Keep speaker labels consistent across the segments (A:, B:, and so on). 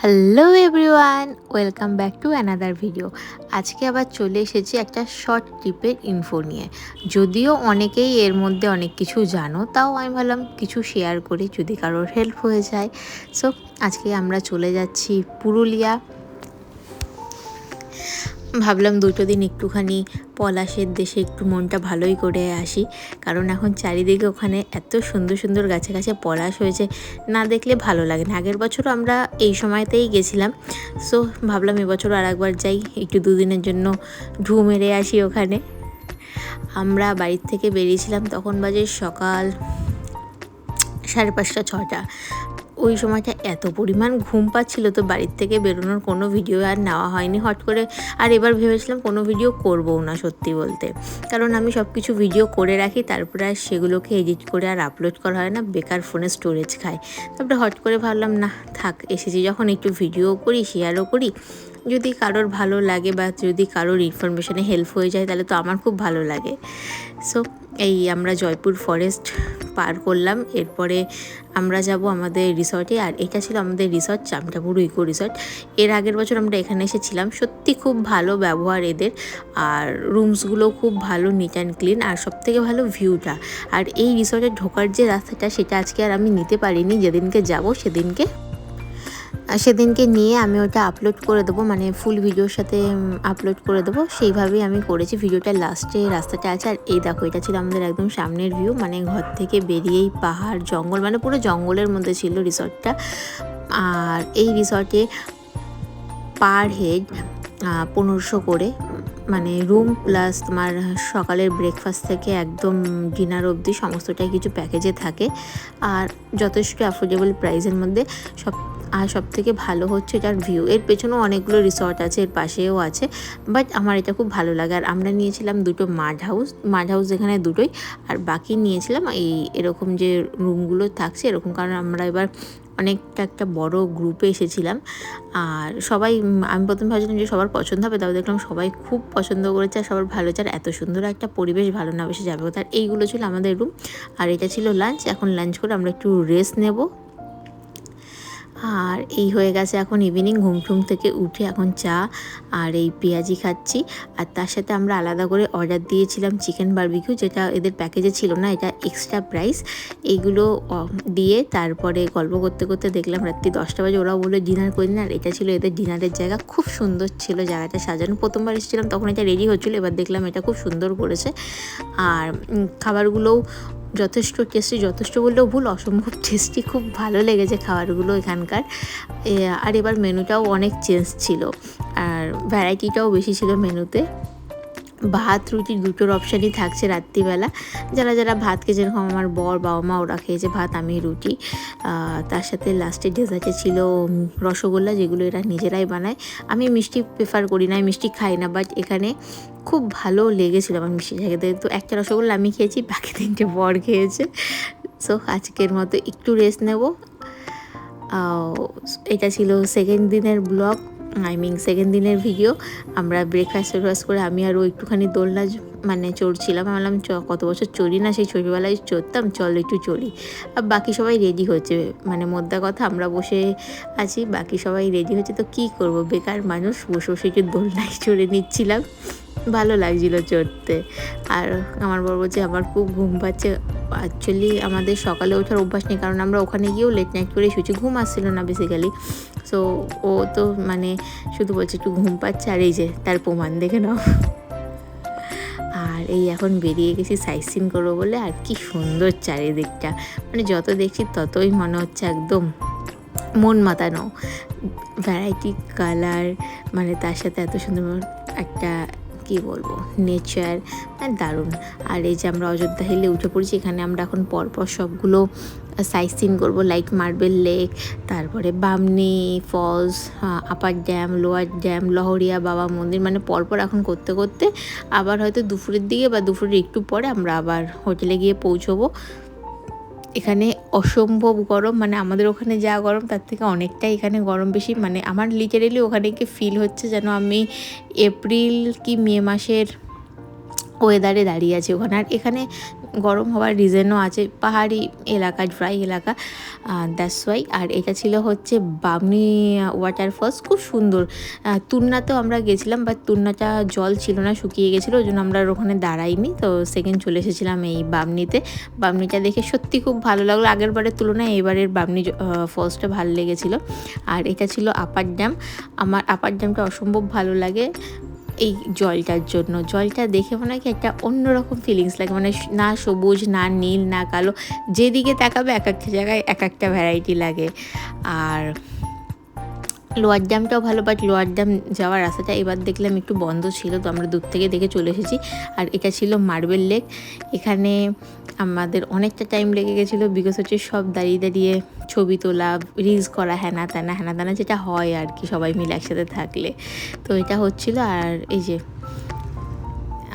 A: Hello everyone welcome back to another video আজকে আবার চলে এসেছি একটা শর্ট ট্রিপের ইনফো নিয়ে। যদিও অনেকেই এর মধ্যে অনেক কিছু জানো, তাও আমি ভাবলাম কিছু শেয়ার করি যদি কারোর হেল্প হয়ে যায়। সো আজকে আমরা চলে যাচ্ছি পুরুলিয়া। ভাবলাম দুটো দিন একটুখানি পলাশের দেশে একটু মনটা ভালোই করে আসি। কারণ এখন চারিদিকে ওখানে এত সুন্দর সুন্দর গাছে গাছে পলাশ হয়েছে, না দেখলে ভালো লাগে না। আগের বছরও আমরা এই সময়তেই গেছিলাম। সো ভাবলাম এবছর আর একবার যাই, একটু দুদিনের জন্য ঢু মেরে আসি ওখানে। আমরা বাড়ির থেকে বেরিয়েছিলাম তখন বাজে সকাল সাড়ে পাঁচটা ছটা ওই সময়টা এত পরিমাণ ঘুম পাচ্ছিল তো বাড়ির থেকে বেরোনোর কোনো ভিডিও আর নেওয়া হয়নি হট করে। আর এবার ভেবেছিলাম কোনো ভিডিও করবও না সত্যি বলতে। কারণ আমি সব কিছু ভিডিও করে রাখি, তারপরে আর সেগুলোকে এডিট করে আর আপলোড করা হয় না, বেকার ফোনে স্টোরেজ খায় তারপরে হট করে ভাবলাম, না, থাক, এসেছি। যখন একটু ভিডিও করি শেয়ারও করি যদি কারোর ভালো লাগে বা যদি কারোর ইনফরমেশানে হেল্প হয়ে যায়, তাহলে তো আমার খুব ভালো লাগে। সো এই আমরা জয়পুর ফরেস্ট পার করলাম। এরপরে আমরা যাব আমাদের রিসর্টে আর এটা ছিল আমাদের রিসর্ট চামটাপুর ইকো রিসর্ট এর আগের বছর আমরা এখানে এসেছিলাম। সত্যি খুব ভালো ব্যবহার এদের, আর রুমসগুলো খুব ভালো নিট অ্যান্ড ক্লিন আর সবথেকে ভালো ভিউটা আর এই রিসর্টে ঢোকার যে রাস্তাটা, সেটা আজকে আর আমি নিতে পারিনি। যেদিনকে যাব, সেদিনকে সেদিনকে নিয়ে আমি ওটা আপলোড করে দেবো মানে ফুল ভিডিওর সাথে আপলোড করে দেবো। সেইভাবেই আমি করেছি ভিডিওটা লাস্টে রাস্তাটা আছে। আর এই দেখো, এটা ছিল আমাদের একদম সামনের ভিউ মানে ঘর থেকে বেরিয়েই পাহাড়, জঙ্গল মানে পুরো জঙ্গলের মধ্যে ছিল রিসর্টটা আর এই রিসর্টে পার হেড পনেরোশো করে মানে রুম প্লাস তোমার সকালের ব্রেকফাস্ট থেকে একদম ডিনার অবধি সমস্তটাই কিছু প্যাকেজে থাকে। আর যথেষ্ট অ্যাফোর্ডেবল প্রাইসের মধ্যে সব আর সব থেকে ভালো হচ্ছে এটার ভিউ এর পেছনেও অনেকগুলো রিসর্ট আছে, এর পাশেও আছে বাট আমার এটা খুব ভালো লাগে। আর আমরা নিয়েছিলাম দুটো মাড হাউস মাড হাউস এখানে দুটোই, আর বাকি নিয়েছিলাম এই এরকম যে রুমগুলো থাকছে, এরকম কারণ আমরা এবার অনেকটা একটা বড় গ্রুপে এসেছিলাম। আর সবাই, আমি প্রথম ভাবছিলাম যে সবার পছন্দ হবে, তাও দেখলাম সবাই খুব পছন্দ করেছে, আর সবার ভালো চার এত সুন্দর একটা পরিবেশ ভালো না বেশি যাবে তার এইগুলো ছিল আমাদের রুম আর এটা ছিল লাঞ্চ এখন লাঞ্চ করে আমরা একটু রেস্ট নেব। এই হয়ে গেছে এখন ইভিনিং ঘুম টুম থেকে উঠে এখন চা আর এই পেঁয়াজি খাচ্ছি। আর তার সাথে আমরা আলাদা করে অর্ডার দিয়েছিলাম চিকেন বারবিকিউ যেটা এদের প্যাকেজে ছিল না, এটা এক্সট্রা প্রাইস এইগুলো দিয়ে তারপরে গল্প করতে করতে দেখলাম রাত্রি দশটা বাজে, ওরাও বলল ডিনার করি না। আর এটা ছিল এদের ডিনারের জায়গা। খুব সুন্দর ছিল জায়গাটা, সাজানো। প্রথমবার এসেছিলাম, তখন এটা রেডি হচ্ছিল, এবার দেখলাম এটা খুব সুন্দর করেছে। আর খাবারগুলোও যথেষ্ট টেস্টি যথেষ্ট বললেও ভুল, অসম্ভব টেস্টি খুব ভালো লেগেছে খাবারগুলো এখানকার। আর এবার মেনুটাও অনেক চেঞ্জ ছিল। আর ভ্যারাইটিটাও বেশি ছিল মেনুতে। ভাত, রুটি দুটোর অপশানই থাকছে রাত্রিবেলা। যারা যারা ভাত খেয়ে যেরকম আমার বর, বাবা মা, ওরা খেয়েছে ভাত, আমি রুটি। তার সাথে লাস্টে ডেজার্টে ছিল রসগোল্লা, যেগুলো এরা নিজেরাই বানায়। আমি মিষ্টি প্রেফার করি না মিষ্টি খাই না বাট এখানে খুব ভালো লেগেছিল আমার মিষ্টি খেতে তো একটা রসগোল্লা আমি খেয়েছি, বাকি তিনটে বর খেয়েছে। সো আজকের মতো একটু রেস্ট নেব। এটা ছিল সেকেন্ড দিনের ব্লগ আই মিন সেকেন্ড দিনের ভিডিও আমরা ব্রেকফাস্ট ব্রেকফাস্ট করে আমি আরও একটুখানি দোলনা মানে চড়ছিলাম। ভাবলাম, চ, কত বছর চড়ি না, সেই ছোটোবেলায় চড়তাম, চল একটু চড়ি আর বাকি সবাই রেডি হচ্ছে মানে মোদ্দা কথা, আমরা বসে আছি, বাকি সবাই রেডি হচ্ছে। তো কী করব? বেকার মানুষ, বসে বসে একটু দোলনায় চড়ে নিচ্ছিলাম। ভালো লাগছিল চড়তে। আর আমার বর বলছে আমার খুব ঘুম পাচ্ছে। অ্যাকচুয়ালি আমাদের সকালে ওঠার অভ্যাস নেই, কারণ আমরা ওখানে গিয়েও লেট নাইট করে শুয়েছি, ঘুম আসছিল না বেসিক্যালি সো ও তো মানে শুধু বলছে একটু ঘুম পাচ্ছে, আর এই যে তার প্রমাণ দেখে নাও। আর এই এখন বেরিয়ে গেছি সাইট সিন করব বলে, আর কি সুন্দর চারিদিকটা। মানে যত দেখছি ততই মনে হচ্ছে একদম মন মাতানো। ভ্যারাইটি কালার মানে তার সাথে এত সুন্দর একটা কি বলব? নেচার মানে দারুণ। আর এই যে আমরা অযোধ্যা হিলে উঠে পড়েছি, এখানে আমরা এখন পরপর সবগুলো সাইট সিন করব লাইক মার্বেল লেক তারপরে Bamni falls upper dam lower dam Lahariya Baba মন্দির মানে পরপর এখন করতে করতে আবার হয়তো দুপুরের দিকে বা দুপুরের একটু পরে আমরা আবার হোটেলে গিয়ে পৌঁছবো। এখানে অসম্ভব গরম মানে আমাদের ওখানে যা গরম তার থেকে অনেকটাই এখানে গরম বেশি। মানে আমার লিটারেলি ওখানে গিয়ে ফিল হচ্ছে যেন আমি এপ্রিল কি মে মাসের ওয়েদারে দাঁড়িয়ে আছি ওখানে। আর এখানে গরম হওয়ার রিজনও আছে, পাহাড়ি এলাকা ড্রাই এলাকা দ্যাটস ওয়াই আর এটা ছিল হচ্ছে বামনি ওয়াটারফলস খুব সুন্দর। তুন্নাতেও আমরা গেছিলাম বাট তুন্নাটা জল ছিল না, শুকিয়ে গেছিল ওই জন্য আমরা ওখানে দাঁড়াইনি। তো সেকেন্ড চলে এসেছিলাম এই বামনিতে। বামনিটা দেখে সত্যি খুব ভালো লাগল। আগের বারের তুলনায় এবারের বামনি ফলসটা ভালো লেগেছিলো। আর এটা ছিল আপার ড্যাম আমার আপার ড্যামটা অসম্ভব ভালো লাগে। এই জলটার জন্য। জলটা দেখে মনে হয় কি একটা অন্যরকম ফিলিংস লাগে। মানে না সবুজ, না নীল, না কালো, যেদিকে তাকাবে এক একটা জায়গায় এক একটা ভ্যারাইটি লাগে। আর লোয়ার ড্যামটাও ভালো বাট লোয়ার ড্যাম যাওয়ার রাস্তাটা এবার দেখলাম একটু বন্ধ ছিল, তো আমরা দূর থেকে দেখে চলে এসেছি। আর এটা ছিল মার্বেল লেক। এখানে আমাদের অনেকটা টাইম লেগে গেছিল বিকজ হচ্ছে সব দাঁড়িয়ে দাঁড়িয়ে ছবি তোলা রিলস করা হ্যানা ত্যানা হ্যানা ত্যানা যেটা হয় আর কি সবাই মিলে একসাথে থাকলে। তো এটা হচ্ছিল আর এই যে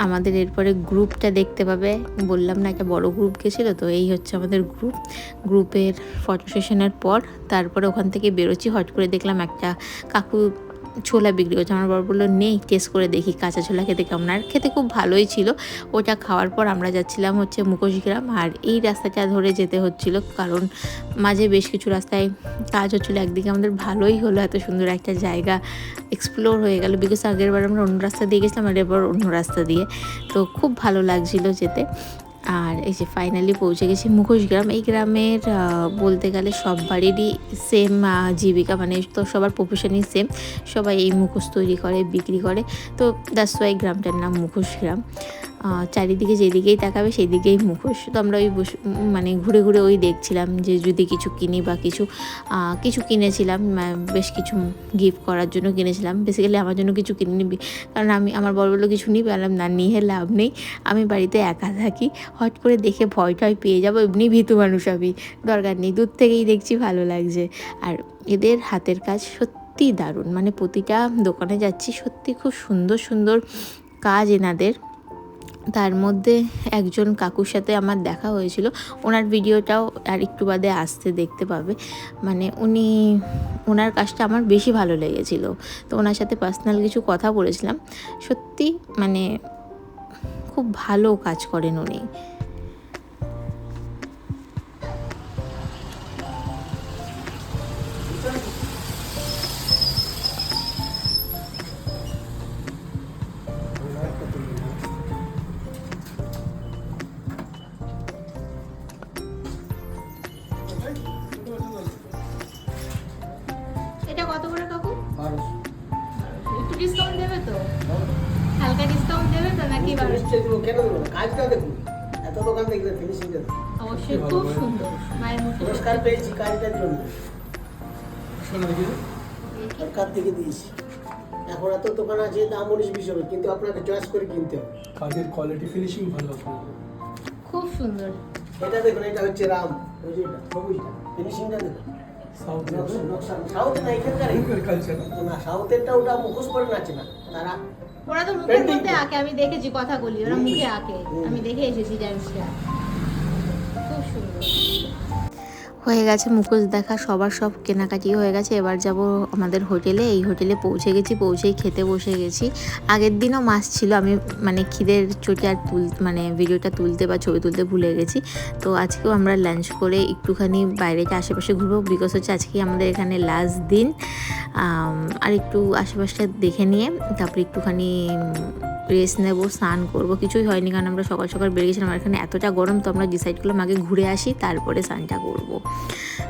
A: আমাদের এরপরে গ্রুপটা দেখতে পাবে। বললাম না একটা বড় গ্রুপ গেছিল, তো এই হচ্ছে আমাদের গ্রুপ গ্রুপের ফটো সেশনের পর তারপরে ওখান থেকে বেরোচ্ছি হট করে দেখলাম একটা কাকু ছোলা বিক্রি করছে। আমার বড় বলল, নেই টেস্ট করে দেখি, কাঁচা ছোলা খেতে কেমন। আর খেতে খুব ভালোই ছিল। ওটা খাওয়ার পর আমরা যাচ্ছিলাম হচ্ছে মুখোশগ্রাম আর এই রাস্তাটা ধরে যেতে হচ্ছিল, কারণ মাঝে বেশ কিছু রাস্তায় কাজ হচ্ছিল। একদিকে আমাদের ভালোই হলো, এত সুন্দর একটা জায়গা এক্সপ্লোর হয়ে গেল। বিকজ আগের বার আমরা অন্য রাস্তা দিয়ে গেছিলাম, আর এবার অন্য রাস্তা দিয়ে। তো খুব ভালো লাগছিল যেতে। আর এই যে ফাইনালি পৌঁছে গেছি মুখোশ গ্রাম। এই গ্রামের বলতে গেলে সব বাড়িরই সেম জীবিকা মানে তো সবার প্রফেশনই সেম সবাই এই মুখোশ তৈরি করে, বিক্রি করে। তো দ্যাটস ওয়াই গ্রামটার নাম মুখোশ গ্রাম। চারিদিকে যেদিকেই তাকাবে সেদিকেই মুখোশ। তো আমরা ওই মানে ঘুরে ঘুরে ওই দেখছিলাম যে যদি কিছু কিনি বা কিছু কিছু কিনেছিলাম বেশ কিছু গিফট করার জন্য কিনেছিলাম। বেসিক্যালি আমার জন্য কিছু কিনিনি বি- কারণ আমি, আমার বড় বড় কিছু নিই বললাম, না, নিয়ে লাভ নেই। আমি বাড়িতে একা থাকি। হট করে দেখে ভয় টয় পেয়ে যাব, এমনি ভীতু মানুষ আমি। দরকার নেই, দূর থেকেই দেখছি ভালো লাগছে। আর এদের হাতের কাজ সত্যি দারুণ। মানে প্রতিটা দোকানে যাচ্ছি, সত্যি খুব সুন্দর সুন্দর কাজ এনাদের। তার মধ্যে একজন কাকুর সাথে আমার দেখা হয়েছিল। ওনার ভিডিওটাও আর একটু বাদে আসতে দেখতে পাবে। মানে উনি, ওনার কাজটা আমার বেশি ভালো লেগেছিল। তো ওনার সাথে পার্সোনাল কিছু কথা বলেছিলাম। সত্যি মানে খুব ভালো কাজ করেন উনি। এটা অবশ্যই খুব সুন্দর। মায়ের মুখে
B: পুরস্কার পেয়েছি কাজটার জন্য। সরকার থেকে দিয়েছি? এখন এত দোকান আছে দাম উনিশ বিশ হবে কিন্তু আপনাকে চয়েস করে কিনতে হবে।
C: কাজের কোয়ালিটি ফিনিশিং ভালো
A: খুব সুন্দর।
B: এটা দেখুন এটা হচ্ছে রাম। ওই যে এটা সবুজটা। ফিনিশিংটা দেখুন।
C: সাউথ
B: নকশা- নকশা সাউথ না এখানকার
C: কালচার
B: না সাউথেরটা ওটা মুখোশ করে নাচে না। তারা
A: ওরা তো মুখের মধ্যে আঁকে আমি দেখেছি কথা বলি ওরা মুখে আঁকে। আমি দেখে এসেছি ডান্সটা Yes. হয়ে গেছে, মুখোশ দেখা, সবার সব কেনাকাটি হয়ে গেছে। এবার যাব আমাদের হোটেলে, এই হোটেলে পৌঁছে গেছি, পৌঁছেই খেতে বসে গেছি। আগের দিনও মাছ ছিল, আমি মানে খিদের চোটে আর তুল মানে ভিডিওটা তুলতে বা ছবি তুলতে ভুলে গেছি। তো আজকেও আমরা লাঞ্চ করে একটুখানি বাইরেটা আশেপাশে ঘুরবো বিকজ হচ্ছে আজকে আমাদের এখানে লাস্ট দিন। আর একটু আশেপাশটা দেখে নিয়ে, তারপরে একটুখানি রেস্ট নেব, স্নান করব। কিছুই হয়নি, কারণ আমরা সকাল সকাল বেরিয়েছিলাম আর এখানে এতটা গরম, তো আমরা ডিসাইড করলাম আগে ঘুরে আসি, তারপরে স্নানটা করব।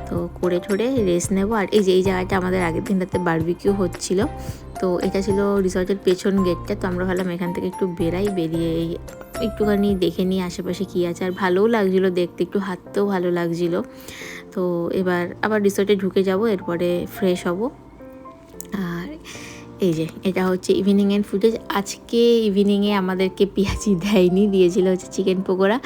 A: তো করে ঠোরে রেস্ট নেব। আর এই যে, এই জায়গাটা আমাদের আগের দিন রাতে বারবিকিউ হচ্ছিল। তো এটা ছিল রিসর্টের পেছন গেটটা তো আমরা ভাবলাম এখান থেকে একটু বেরাই, বেরিয়ে একটুখানি দেখে নিই আশেপাশে কী আছে। আর ভালোও লাগছিল দেখতে, একটু হাঁটতেও ভালো লাগছিল। তো এবার আবার রিসর্টে ঢুকে যাব, এরপরে ফ্রেশ হব। আর এই যে, এটা হচ্ছে ইভিনিংয়ের ফুটেজ আজকে ইভিনিংয়ে আমাদেরকে পেঁয়াজি দেয়নি, দিয়েছিল হচ্ছে চিকেন পকোড়া।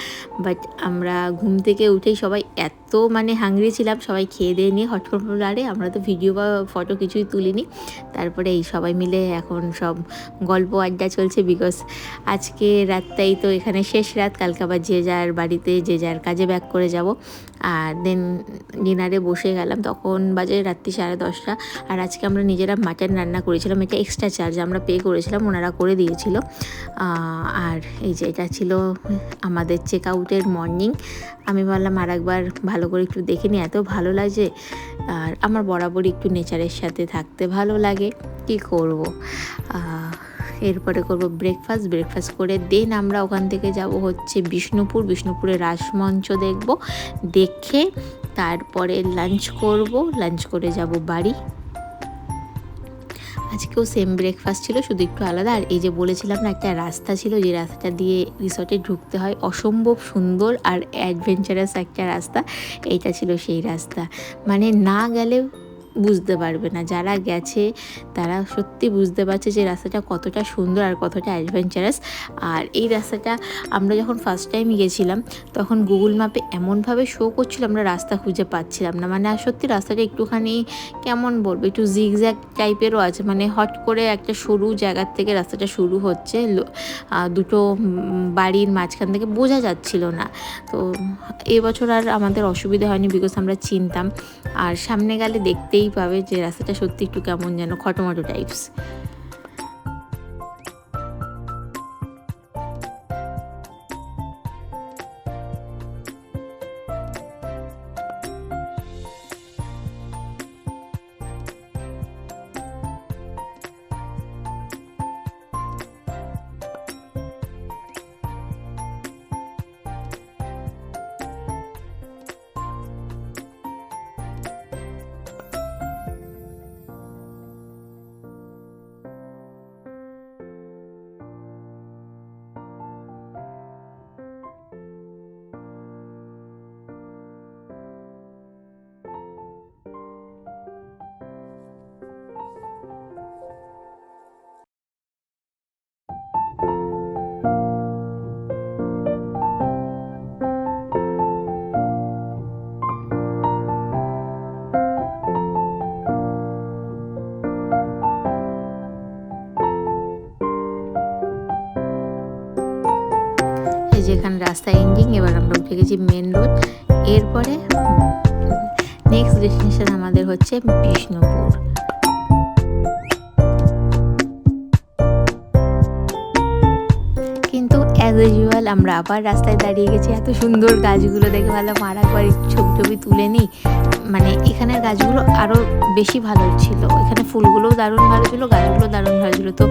A: বাট আমরা ঘুম থেকে উঠেই সবাই এত মানে হাংরি ছিলাম, সবাই খেয়ে দিয়ে নিয়ে হট করে আমরা তো ভিডিও বা ফটো কিছুই তুলিনি। তারপরে এই সবাই মিলে এখন সব গল্প আড্ডা চলছে বিকজ আজকে রাতটাই তো এখানে শেষ রাত, কালকে আবার যে যার বাড়িতে, যে যার কাজে ব্যাক করে যাব। আর দেন ডিনারে বসে গেলাম, তখন বাজে রাত্রি সাড়ে দশটা। আর আজকে আমরা নিজেরা মাটন রান্না করেছিলাম, এটা এক্সট্রা চার্জ আমরা পে করেছিলাম, ওনারা করে দিয়েছিল। আর এই যে এটা ছিল আমাদের চেক আউটের মর্নিং আমি বললাম আর একবার ভালো করে একটু দেখে নিই, এত ভালো লাগে। আর আমার বরাবরই একটু নেচারের সাথে থাকতে ভালো লাগে। কি করব? এরপরে করব ব্রেকফাস্ট ব্রেকফাস্ট করে দেন আমরা ওখান থেকে যাব হচ্ছে বিষ্ণুপুর। বিষ্ণুপুরে রাসমঞ্চ দেখব, দেখে তারপরে লাঞ্চ করব। লাঞ্চ করে যাব বাড়ি। আজকেও সেম ব্রেকফাস্ট ছিল, শুধু একটু আলাদা। আর এই যে বলেছিলাম না, একটা রাস্তা ছিল, যে রাস্তাটা দিয়ে রিসর্টে ঢুকতে হয়। অসম্ভব সুন্দর আর অ্যাডভেঞ্চারাস একটা রাস্তা। এইটা ছিল সেই রাস্তা। মানে না গেলে বুঝতে পারবে না। যারা গেছে, তারা সত্যি বুঝতে পারছে যে রাস্তাটা কতটা সুন্দর আর কতটা অ্যাডভেঞ্চারাস আর এই রাস্তাটা আমরা যখন ফার্স্ট টাইম গেছিলাম, তখন গুগল ম্যাপে এমনভাবে শো করছিল, আমরা রাস্তা খুঁজে পাচ্ছিলাম না। মানে আর সত্যি রাস্তাটা একটুখানি কেমন বলব, একটু জিগজ্যাগ টাইপেরও আছে। মানে হট করে একটা সরু জায়গার থেকে রাস্তাটা শুরু হচ্ছে। দুটো বাড়ির মাঝখান থেকে বোঝা যাচ্ছিল না। তো এবছর আর আমাদের অসুবিধা হয়নি বিকজ আমরা চিনতাম। আর সামনে গেলে দেখতেই পাবে যে রাস্তাটা সত্যি একটু কেমন যেন খটোমটো টাইপস এখানে রাস্তা এন্ডিং এবার আমরা উঠে গেছি মেন রোড এরপরে নেক্সট ডেস্টিনেশন আমাদের হচ্ছে বিষ্ণুপুর। আমরা আবার রাস্তায় দাঁড়িয়ে গেছি। এত সুন্দর গাছগুলো দেখে ভালো মারা একটু ছবি টবি তুলে নিই। মানে এখানের গাছগুলো আরও বেশি ভালো ছিল। এখানে ফুলগুলোও দারুণ ভালো ছিল, গাছগুলো দারুণ ভালো ছিল। তো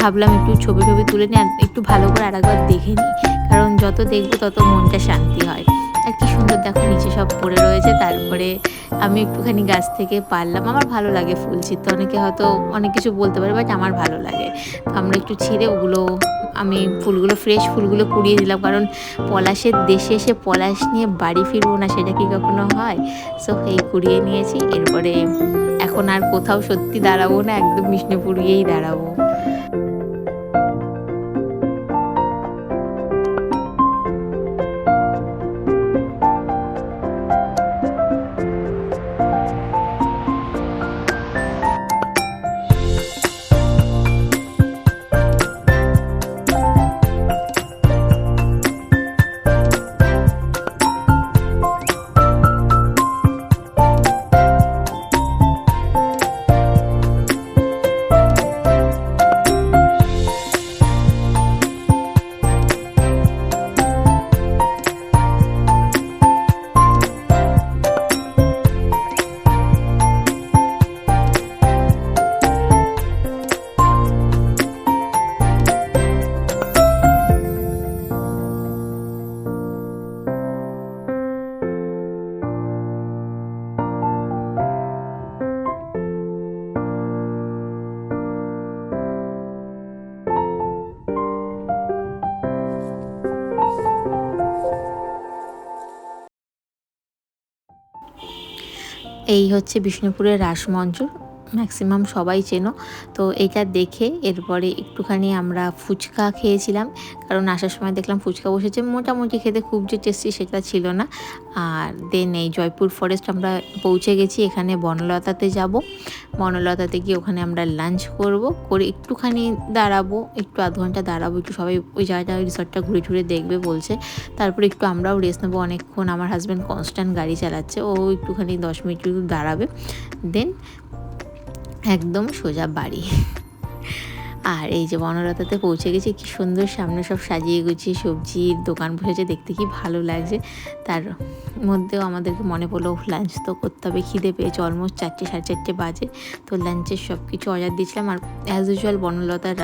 A: ভাবলাম একটু ছবি টবি তুলে নিই আর একটু ভালো করে আর একবার দেখে নিই। কারণ যত দেখব তত মনটা শান্তি হয়। আর কি সুন্দর দেখো, নিচে সব পড়ে রয়েছে। তারপরে আমি একটুখানি গাছ থেকে পারলাম। আমার ভালো লাগে ফুল ছিঁড়তে। অনেকে হয়তো অনেক কিছু বলতে পারে, বাট আমার ভালো লাগে। আমরা একটু ছিঁড়ে ওগুলো আমি ফুলগুলো ফ্রেশ ফুলগুলো কুড়িয়ে দিলাম। কারণ পলাশের দেশে এসে পলাশ নিয়ে বাড়ি ফিরবো না, সেটা কি কখনো হয়? সো এই কুড়িয়ে নিয়েছি। এরপরে এখন আর কোথাও সত্যি দাঁড়াবো না, একদম বিষ্ণুপুর গিয়েই দাঁড়াবো। এই হচ্ছে বিষ্ণুপুরের রাসমঞ্চ ম্যাক্সিমাম সবাই চেনো। তো এটা দেখে এরপরে একটুখানি আমরা ফুচকা খেয়েছিলাম। কারণ আসার সময় দেখলাম ফুচকা বসেছে। মোটামুটি খেতে খুব যে টেস্টি সেটা ছিল না। আর দেন এই জয়পুর ফরেস্ট আমরা পৌঁছে গেছি। এখানে বনলতাতে যাব। বনলতাতে গিয়ে ওখানে আমরা লাঞ্চ করব। করে একটুখানি দাঁড়াবো। একটু আধ ঘণ্টা দাঁড়াবো। একটু সবাই ওই জায়গাটা, ওই রিসর্টটা ঘুরে ঘুরে দেখবে বলছে। তারপরে একটু আমরাও রেস্ট নেব। অনেকক্ষণ আমার হাজব্যান্ড কনস্ট্যান্ট গাড়ি চালাচ্ছে। ও একটুখানি দশ মিনিট দাঁড়াবে। দেন একদম সোজা বাড়ি। আর এই যে বনলতাতে পৌঁছে গেছি, কি সুন্দর সামনে সব সাজিয়ে গুছিয়ে সবজির দোকান বসেছে, দেখতে কি ভালো লাগছে। তার মধ্যেও আমাদেরকে মনে পড়ল লাঞ্চ তো করতে হবে, খিদে পেয়েছে অলমোস্ট চারটে, সাড়ে চারটে বাজে। তো লাঞ্চের সব কিছু অর্ডার দিয়েছিলাম। আর অ্যাজ ইউজুয়াল বনলতার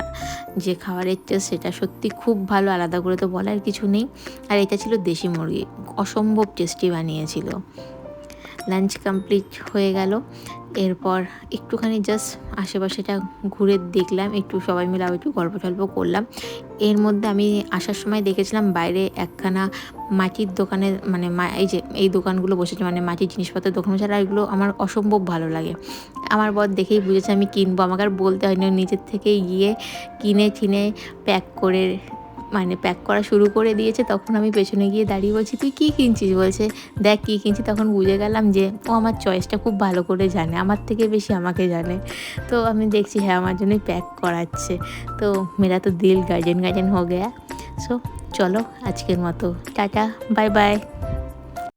A: যে খাবারের টেস্ট সেটা সত্যি খুব ভালো, আলাদা করে তো বলার কিছু নেই। আর এটা ছিল দেশি মুরগি, অসম্ভব টেস্টি বানিয়েছিল। লাঞ্চ কমপ্লিট হয়ে গেল। এরপর একটুখানি জাস্ট আশেপাশেটা ঘুরে দেখলাম, একটু সবাই মিলে আবার একটু গল্প টল্প করলাম। এর মধ্যে আমি আসার সময় দেখেছিলাম বাইরে একখানা মাটির দোকানে মানে এই যে, এই দোকানগুলো বসেছে মানে মাটির জিনিসপত্রের দোকান ছাড়া এগুলো আমার অসম্ভব ভালো লাগে। আমার বর দেখেই বুঝেছে আমি কিনবো, আমাকে আর বলতে হয়নি। নিজের থেকেই গিয়ে কিনে ঠিনে প্যাক করে মানে প্যাক করা শুরু করে দিয়েছে, তখন আমি পেছনে গিয়ে দাঁড়িয়ে বলছি, তুই কী কিনছিস? বলছে, দেখ কী কিনছি। তখন বুঝে গেলাম যে ও আমার চয়েসটা খুব ভালো করে জানে, আমার থেকে বেশি আমাকে জানে। তো আমি দেখছি হ্যাঁ আমার জন্যই প্যাক করাচ্ছে। তো মেরা তো দিল গার্জেন গার্জেন হো গেয়া। সো চলো আজকের মতো। Tata bye bye